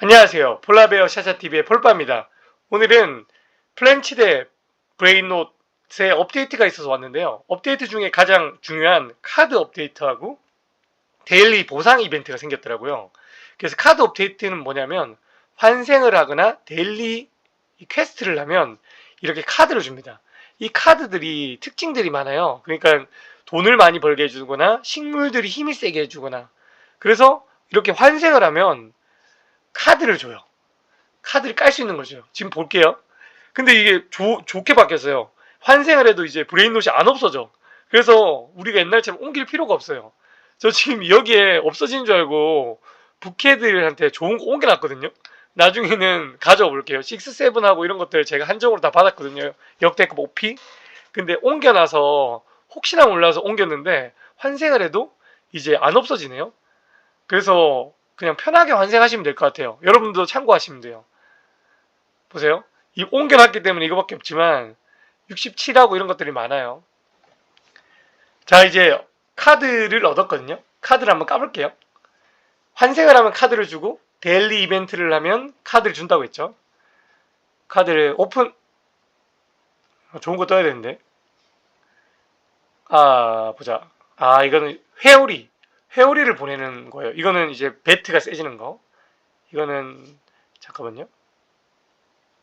안녕하세요. 폴라베어 샤샤TV의 폴빠입니다. 오늘은 플랜치 대 브레인노트에 업데이트가 있어서 왔는데요. 업데이트 중에 가장 중요한 카드 업데이트하고 데일리 보상 이벤트가 생겼더라고요. 그래서 카드 업데이트는 뭐냐면 환생을 하거나 데일리 이 퀘스트를 하면 이렇게 카드를 줍니다. 이 카드들이 특징들이 많아요. 그러니까 돈을 많이 벌게 해주거나 식물들이 힘이 세게 해주거나 그래서 이렇게 환생을 하면 카드를 줘요. 카드를 깔 수 있는 거죠. 지금 볼게요. 근데 이게 조- 좋게 바뀌었어요. 환생을 해도 이제 브레인롯이 안 없어져. 그래서 우리가 옛날처럼 옮길 필요가 없어요. 저 지금 여기에 없어진 줄 알고 부캐들한테 좋은 거 옮겨놨거든요. 나중에는 가져와 볼게요. 6, 7하고 이런 것들 제가 한정으로 다 받았거든요. 역대급 OP. 근데 옮겨놔서 혹시나 몰라서 옮겼는데 환생을 해도 이제 안 없어지네요. 그래서 그냥 편하게 환생하시면 될 것 같아요. 여러분도 참고하시면 돼요. 보세요. 이 옮겨놨기 때문에 이거밖에 없지만 67하고 이런 것들이 많아요. 자 이제 카드를 얻었거든요. 카드를 한번 까볼게요. 환생을 하면 카드를 주고 데일리 이벤트를 하면 카드를 준다고 했죠. 카드를 오픈 어, 좋은 거 떠야 되는데 아 보자 아 이거는 회오리 회오리를 보내는 거예요. 이거는 이제 배트가 세지는 거. 이거는 잠깐만요.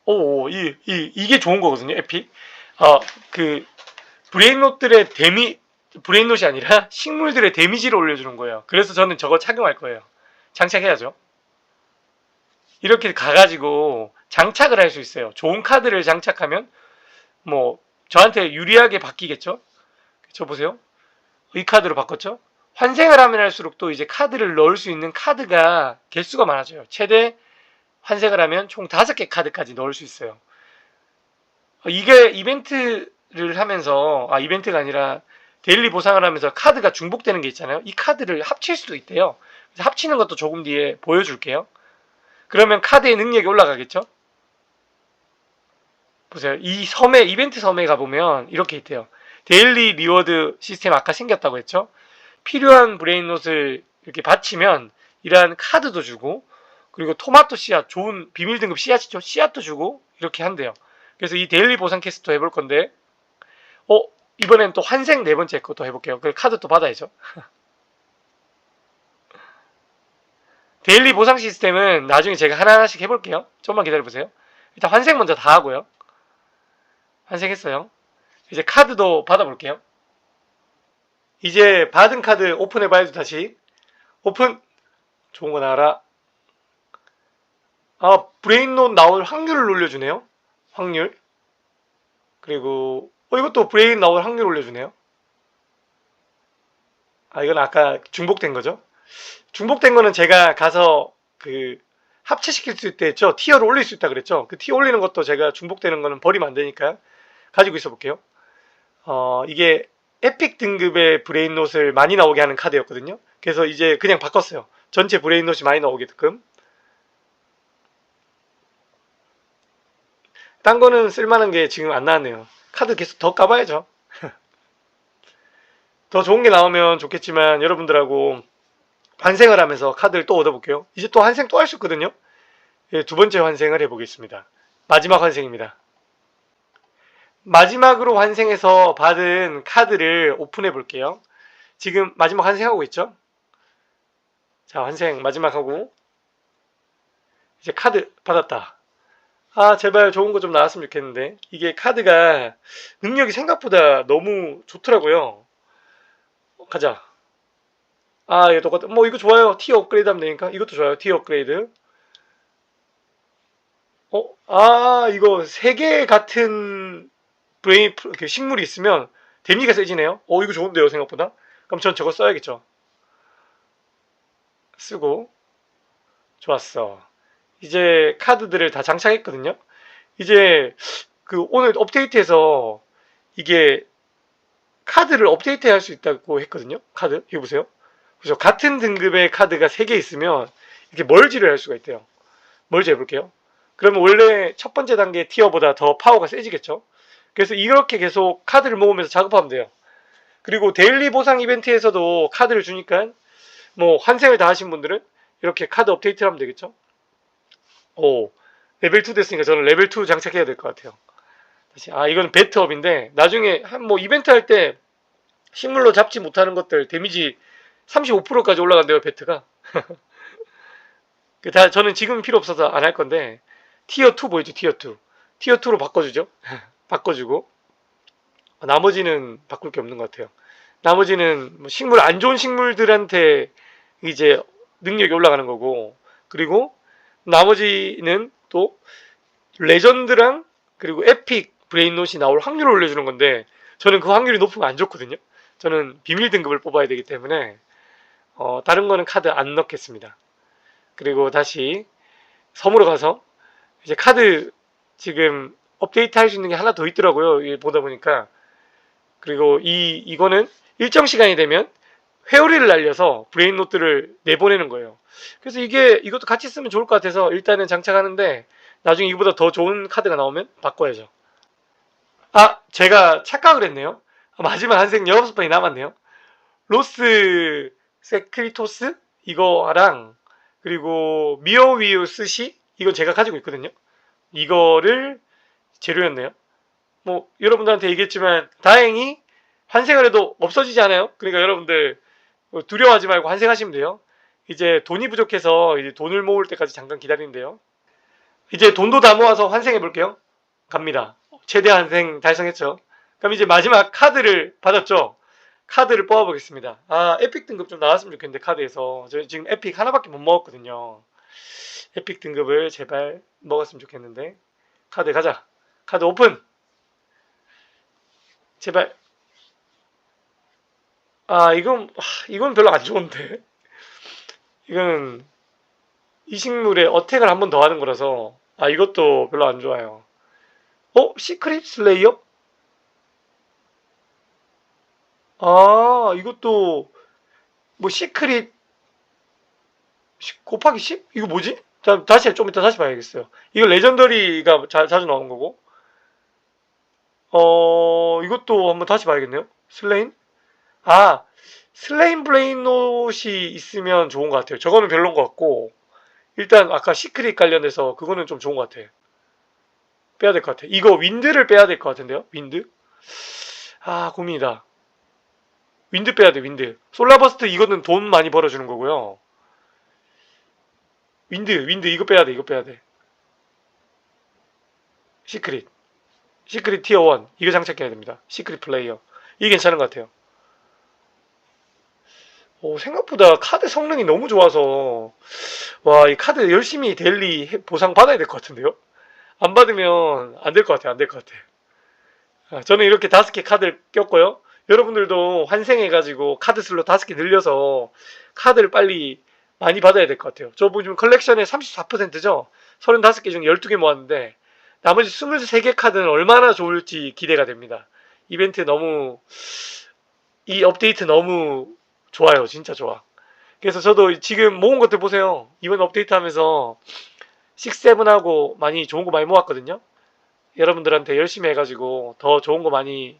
오, 이, 이 이게 좋은 거거든요. 에픽. 어, 그 브레인롯들의 데미 브레인롯이 아니라 식물들의 데미지를 올려주는 거예요. 그래서 저는 저거 착용할 거예요. 장착해야죠. 이렇게 가가지고 장착을 할 수 있어요. 좋은 카드를 장착하면 뭐 저한테 유리하게 바뀌겠죠. 저 보세요. 이 카드로 바꿨죠. 환생을 하면 할수록 또 이제 카드를 넣을 수 있는 카드가 개수가 많아져요. 최대 환생을 하면 총 다섯 개 카드까지 넣을 수 있어요. 어, 이게 이벤트를 하면서 아 이벤트가 아니라 데일리 보상을 하면서 카드가 중복되는 게 있잖아요. 이 카드를 합칠 수도 있대요. 합치는 것도 조금 뒤에 보여줄게요. 그러면 카드의 능력이 올라가겠죠? 보세요. 이 섬에 이벤트 섬에 가보면 이렇게 있대요. 데일리 리워드 시스템 아까 생겼다고 했죠? 필요한 브레인롯을 이렇게 받치면 이러한 카드도 주고 그리고 토마토 씨앗 좋은 비밀 등급 씨앗이죠. 씨앗도 주고 이렇게 한대요. 그래서 이 데일리 보상 캐스트 해볼 건데 어 이번엔 또 환생 네 번째 것도 해볼게요. 그 카드 또 받아야죠. 데일리 보상 시스템은 나중에 제가 하나하나씩 해볼게요. 좀만 기다려보세요. 일단 환생 먼저 다 하고요. 환생했어요. 이제 카드도 받아볼게요 이제 받은 카드 오픈해봐야죠 다시. 오픈. 좋은 거 나와라. 아 브레인롯 나올 확률을 올려주네요. 확률. 그리고 어 이것도 브레인 나올 확률 올려주네요. 아 이건 아까 중복된 거죠? 중복된 거는 제가 가서 그 합체시킬 수 있다 했죠 티어를 올릴 수 있다 그랬죠? 그 티어 올리는 것도 제가 중복되는 거는 버리면 안 되니까 가지고 있어 볼게요. 어 이게 에픽 등급의 브레인롯을 많이 나오게 하는 카드였거든요. 그래서 이제 그냥 바꿨어요. 전체 브레인롯이 많이 나오게끔. 딴 거는 쓸만한 게 지금 안 나왔네요. 카드 계속 더 까봐야죠. 더 좋은 게 나오면 좋겠지만 여러분들하고 환생을 하면서 카드를 또 얻어볼게요. 이제 또 환생 또 할 수 있거든요. 예, 두 번째 환생을 해보겠습니다. 마지막 환생입니다. 마지막으로 환생해서 받은 카드를 오픈해 볼게요. 지금 마지막 환생하고 있죠? 자, 환생 마지막 하고 이제 카드 받았다. 아, 제발 좋은 거 좀 나왔으면 좋겠는데 이게 카드가 능력이 생각보다 너무 좋더라고요. 어, 가자. 아, 이거 똑같아. 뭐 이거 좋아요. 티어 업그레이드 하면 되니까 이것도 좋아요. 티어 업그레이드. 어, 아, 이거 세 개 같은 브레인 식물이 있으면 데미가 세지네요. 어 이거 좋은데요 생각보다. 그럼 전 저거 써야겠죠. 쓰고 좋았어. 이제 카드들을 다 장착했거든요. 이제 그 오늘 업데이트해서 이게 카드를 업데이트 할 수 있다고 했거든요. 카드 이거 보세요. 그래서 같은 등급의 카드가 3개 있으면 이렇게 멀지를 할 수가 있대요. 멀지 해볼게요. 그러면 원래 첫 번째 단계 티어보다 더 파워가 세지겠죠. 그래서 이렇게 계속 카드를 모으면서 작업하면 돼요. 그리고 데일리 보상 이벤트에서도 카드를 주니까 뭐 환생을 다 하신 분들은 이렇게 카드 업데이트를 하면 되겠죠. 오, 레벨 2 됐으니까 저는 레벨 2 장착해야 될 것 같아요. 다시, 아, 이건 배트업인데, 나중에 한 뭐 이벤트 할 때 식물로 잡지 못하는 것들 데미지 35%까지 올라간대요, 배트가. 그 다, 저는 지금 필요 없어서 안 할 건데, 티어 2 보이죠, 티어 2. 티어 2로 바꿔주죠. 바꿔주고. 나머지는 바꿀 게 없는 것 같아요. 나머지는 뭐 식물, 안 좋은 식물들한테 이제 능력이 올라가는 거고, 그리고 나머지는 또 레전드랑 그리고 에픽 브레인롯이 나올 확률을 올려주는 건데 저는 그 확률이 높으면 안 좋거든요. 저는 비밀 등급을 뽑아야 되기 때문에 어, 다른 거는 카드 안 넣겠습니다. 그리고 다시 섬으로 가서 이제 카드 지금 업데이트 할 수 있는 게 하나 더 있더라고요. 보다 보니까 그리고 이 이거는 일정 시간이 되면 회오리를 날려서 브레인 노트를 내보내는 거예요. 그래서 이게 이것도 같이 쓰면 좋을 것 같아서 일단은 장착하는데 나중에 이보다 더 좋은 카드가 나오면 바꿔야죠. 아, 제가 착각을 했네요. 마지막 한생 6번이 남았네요. 로스 세크리토스 이거랑 그리고 미오위우 스시 이건 제가 가지고 있거든요. 이거를 재료였네요. 뭐 여러분들한테 얘기했지만 다행히 환생을 해도 없어지지 않아요. 그러니까 여러분들 뭐 두려워하지 말고 환생하시면 돼요. 이제 돈이 부족해서 이제 돈을 모을 때까지 잠깐 기다리는데요. 이제 돈도 다 모아서 환생해 볼게요. 갑니다. 최대 환생 달성했죠. 그럼 이제 마지막 카드를 받았죠. 카드를 뽑아 보겠습니다. 아, 에픽 등급 좀 나왔으면 좋겠는데 카드에서 저 지금 에픽 하나밖에 못 먹었거든요. 에픽 등급을 제발 먹었으면 좋겠는데 카드 가자. 카드 오픈. 제발. 아, 이건 아, 이건 별로 안 좋은데. 이거는 이 식물에 어택을 한 번 더 하는 거라서 아 이것도 별로 안 좋아요. 어? 시크릿 슬레이어? 아 이것도 뭐 시크릿 시- 곱하기 10? 이거 뭐지? 자, 다시 좀 이따 다시 봐야겠어요. 이거 레전더리가 자, 자주 나오는 거고 어 이것도 한번 다시 봐야겠네요. 슬레인? 아 슬레인 블레인롯이 있으면 좋은 것 같아요. 저거는 별론 것 같고 일단 아까 시크릿 관련해서 그거는 좀 좋은 것 같아. 빼야 될 것 같아. 이거 윈드를 빼야 될 것 같은데요? 윈드? 아 고민이다. 윈드 빼야 돼 윈드. 솔라버스트 이거는 돈 많이 벌어주는 거고요. 윈드 윈드 이거 빼야 돼 이거 빼야 돼. 시크릿 시크릿 티어 1 이거 장착해야 됩니다. 시크릿 플레이어 이게 괜찮은 것 같아요. 오, 생각보다 카드 성능이 너무 좋아서 와 이 카드 열심히 데일리 해- 보상 받아야 될 것 같은데요? 안 받으면 안 될 것 같아요. 안 될 것 같아요. 아, 저는 이렇게 다섯 개 카드를 꼈고요. 여러분들도 환생해가지고 카드 슬로 다섯 개 늘려서 카드를 빨리 많이 받아야 될 것 같아요. 저 보시면 컬렉션의 34%죠? 35개 중에 12개 모았는데 나머지 23개 카드는 얼마나 좋을지 기대가 됩니다. 이벤트 너무 이 업데이트 너무 좋아요. 진짜 좋아. 그래서 저도 지금 모은 것들 보세요. 이번 업데이트 하면서 6, 7하고 많이 좋은 거 많이 모았거든요. 여러분들한테 열심히 해가지고 더 좋은 거 많이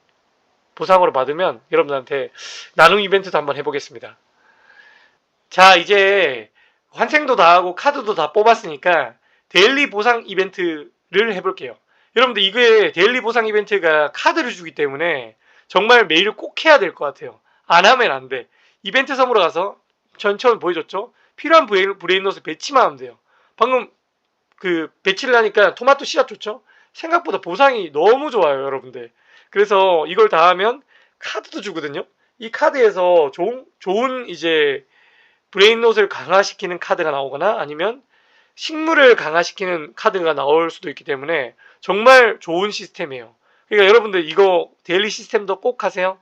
보상으로 받으면 여러분들한테 나눔 이벤트도 한번 해보겠습니다. 자, 이제 환생도 다 하고 카드도 다 뽑았으니까 데일리 보상 이벤트를 해볼게요. 여러분들 이게 데일리 보상 이벤트가 카드를 주기 때문에 정말 매일 꼭 해야 될 것 같아요. 안 하면 안 돼. 이벤트 섬으로 가서 전 처음 보여줬죠? 필요한 브레인, 브레인롯을 배치만 하면 돼요. 방금 그 배치를 하니까 토마토 씨앗 좋죠? 생각보다 보상이 너무 좋아요, 여러분들. 그래서 이걸 다 하면 카드도 주거든요. 이 카드에서 좋은, 좋은 이제 브레인롯을 강화시키는 카드가 나오거나 아니면 식물을 강화시키는 카드가 나올 수도 있기 때문에 정말 좋은 시스템이에요. 그러니까 여러분들 이거 데일리 시스템도 꼭 하세요.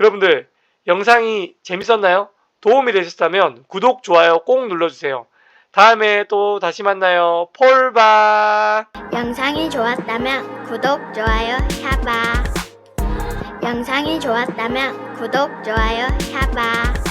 여러분들 영상이 재밌었나요? 도움이 되셨다면 구독, 좋아요 꼭 눌러주세요. 다음에 또 다시 만나요. 폴바! 영상이 좋았다면 구독, 좋아요, 샤바. 영상이 좋았다면 구독, 좋아요, 샤바.